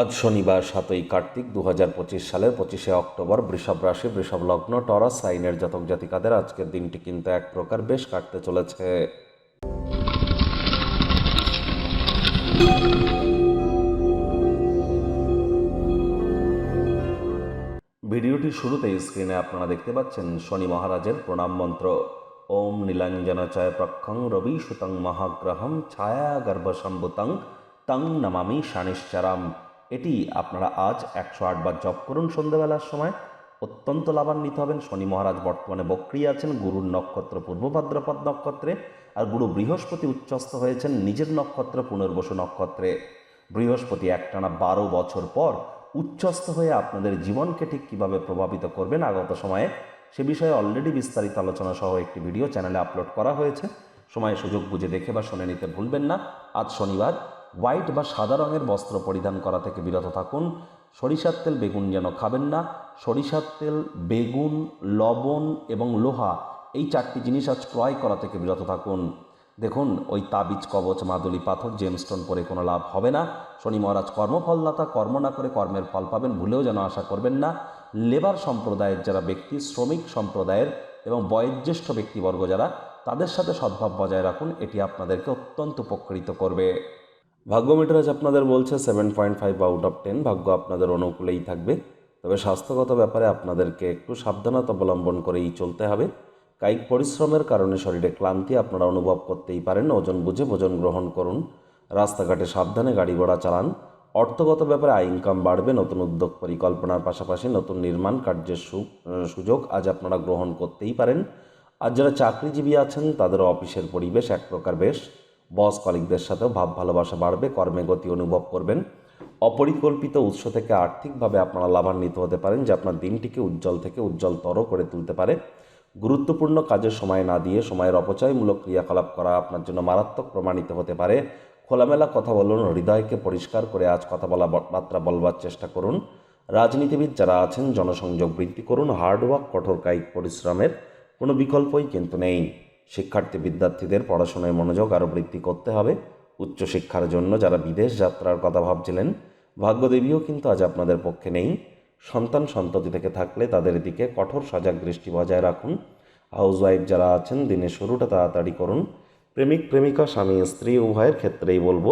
আজ শনিবার সাতই কার্তিক দু হাজার পঁচিশ সালের পঁচিশে অক্টোবর বৃষভ রাশি, বৃষভ লগ্ন, টরাস, সাইনের জাতক জাতিকাদের আজকের দিনটি কিন্তু এক প্রকার বেশ কাটতে চলেছে। ভিডিওটির শুরুতেই স্ক্রিনে আপনারা দেখতে পাচ্ছেন শনি মহারাজের প্রণাম মন্ত্র। ওম নীলাঞ্জনাচয় প্রক্ষং রবি সুতং মহাগ্রহম ছায়া গর্ভসম্ভুতং তং নমামি শানিশ্চারাম। এটি আপনারা আজ একশো আটবার জপ করুন সন্ধ্যেবেলার সময়। অত্যন্ত লাভান্বিত হবেন। শনি মহারাজ বর্তমানে বক্রিয় আছেন। গুরুর নক্ষত্র পূর্ব ভাদ্রপদ নক্ষত্রে আর গুরু বৃহস্পতি উচ্চস্থ হয়েছেন নিজের নক্ষত্র পুনর্বসু নক্ষত্রে। বৃহস্পতি একটানা বারো বছর পর উচ্চস্থ হয়ে আপনাদের জীবনকে ঠিক কীভাবে প্রভাবিত করবেন আগত সময়ে সে বিষয়ে অলরেডি বিস্তারিত আলোচনা সহ একটি ভিডিও চ্যানেলে আপলোড করা হয়েছে। সময় সুযোগ বুঝে দেখে বা শুনে নিতে ভুলবেন না। আজ শনিবার হোয়াইট বা সাদা রঙের বস্ত্র পরিধান করা থেকে বিরত থাকুন। সরিষার তেল বেগুন যেন খাবেন না। সরিষার তেল, বেগুন, লবণ এবং লোহা এই চারটি জিনিস আজ ক্রয় করা থেকে বিরত থাকুন। দেখুন, ওই তাবিজ, কবচ, মাদুলি, পাথর জেমস্টোন পরে কোনো লাভ হবে না। শনি মহারাজ কর্মফলদাতা, কর্ম না করে কর্মের ফল পাবেন ভুলেও যেন আশা করবেন না। লেবার সম্প্রদায়ের যারা ব্যক্তি, শ্রমিক সম্প্রদায়ের এবং বয়োজ্যেষ্ঠ ব্যক্তিবর্গ যারা, তাদের সাথে সদ্ভাব বজায় রাখুন। এটি আপনাদেরকে অত্যন্ত উপকৃত করবে। ভাগ্য মিটার আজ আপনাদের বলছে seven point five out of ten ভাগ্য আপনাদের অনুকূলেই থাকবে। তবে স্বাস্থ্যগত ব্যাপারে আপনাদেরকে একটু সাবধানতা অবলম্বন করেই চলতে হবে। কায়িক পরিশ্রমের কারণে শরীরে ক্লান্তি আপনারা অনুভব করতেই পারেন। ওজন বুঝে ভোজন গ্রহণ করুন। রাস্তাঘাটে সাবধানে গাড়ি ঘোড়া চালান। অর্থগত ব্যাপারে আয় ইনকাম বাড়বে। নতুন উদ্যোগ পরিকল্পনার পাশাপাশি নতুন নির্মাণ কার্যের সুযোগ আজ আপনারা গ্রহণ করতেই পারেন। আর যারা চাকরিজীবী আছেন, তাদেরও অফিসের পরিবেশ এক প্রকার বেশ। বস কলিকদের সাথেও ভাব ভালোবাসা বাড়বে, কর্মে গতি অনুভব করবেন। অপরিকল্পিত উৎস থেকে আর্থিকভাবে আপনারা লাভান্বিত হতে পারেন, যা আপনার দিনটিকে উজ্জ্বল থেকে উজ্জ্বলতর করে তুলতে পারে। গুরুত্বপূর্ণ কাজের সময় না দিয়ে সময়ের অপচয়মূলক ক্রিয়াকলাপ করা আপনার জন্য মারাত্মক প্রমাণিত হতে পারে। খোলামেলা কথা বলুন, হৃদয়কে পরিষ্কার করে আজ কথা বলা মাত্রা বলবার চেষ্টা করুন। রাজনীতিবিদ যারা আছেন, জনসংযোগ বৃদ্ধি করুন হার্ডওয়ার্ক কঠোর কায়িক পরিশ্রমের কোনো বিকল্পই কিন্তু নেই। শিক্ষার্থী বিদ্যার্থীদের পড়াশোনায় মনোযোগ আরও বৃদ্ধি করতে হবে। উচ্চশিক্ষার জন্য যারা বিদেশ যাত্রার কথা ভাবছিলেন, ভাগ্যদেবীও কিন্তু আজ আপনাদের পক্ষে নেই। সন্তান সন্ততি থেকে থাকলে তাদের দিকে কঠোর সজাগ দৃষ্টি বজায় রাখুন। হাউসওয়াইফ যারা আছেন, দিনের শুরুটা তাড়াতাড়ি করুন। প্রেমিক, প্রেমিকা, স্বামী, স্ত্রী, উভয়ের ক্ষেত্রেই বলব,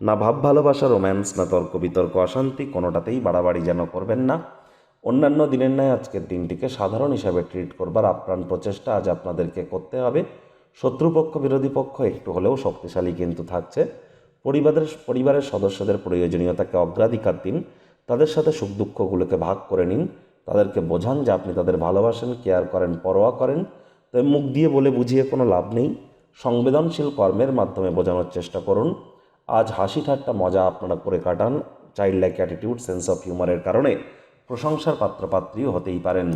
না ভাব ভালোবাসা, রোম্যান্স, না তর্ক বিতর্ক, অশান্তি, কোনোটাতেই বাড়াবাড়ি যেন করবেন না। অন্যান্য দিনের ন্যায় আজকের দিনটিকে সাধারণ হিসাবে ট্রিট করবার আপ্রাণ প্রচেষ্টা আজ আপনাদেরকে করতে হবে। শত্রুপক্ষ, বিরোধী পক্ষ একটু হলেও শক্তিশালী কিন্তু থাকছে। পরিবারের পরিবারের সদস্যদের প্রয়োজনীয়তাকে অগ্রাধিকার দিন। তাদের সাথে সুখ দুঃখগুলোকে ভাগ করে নিন। তাদেরকে বোঝান যে আপনি তাদের ভালোবাসেন কেয়ার করেন, পরোয়া করেন। তবে মুখ দিয়ে বলে বুঝিয়ে কোনো লাভ নেই। সংবেদনশীল কর্মের মাধ্যমে বোঝানোর চেষ্টা করুন। আজ হাসি ঠাট্টা মজা আপনারা করে কাটান। Child like attitude sense of হিউমারের কারণে। প্রশংসার পাত্রপাত্রীও হতেই পারেন।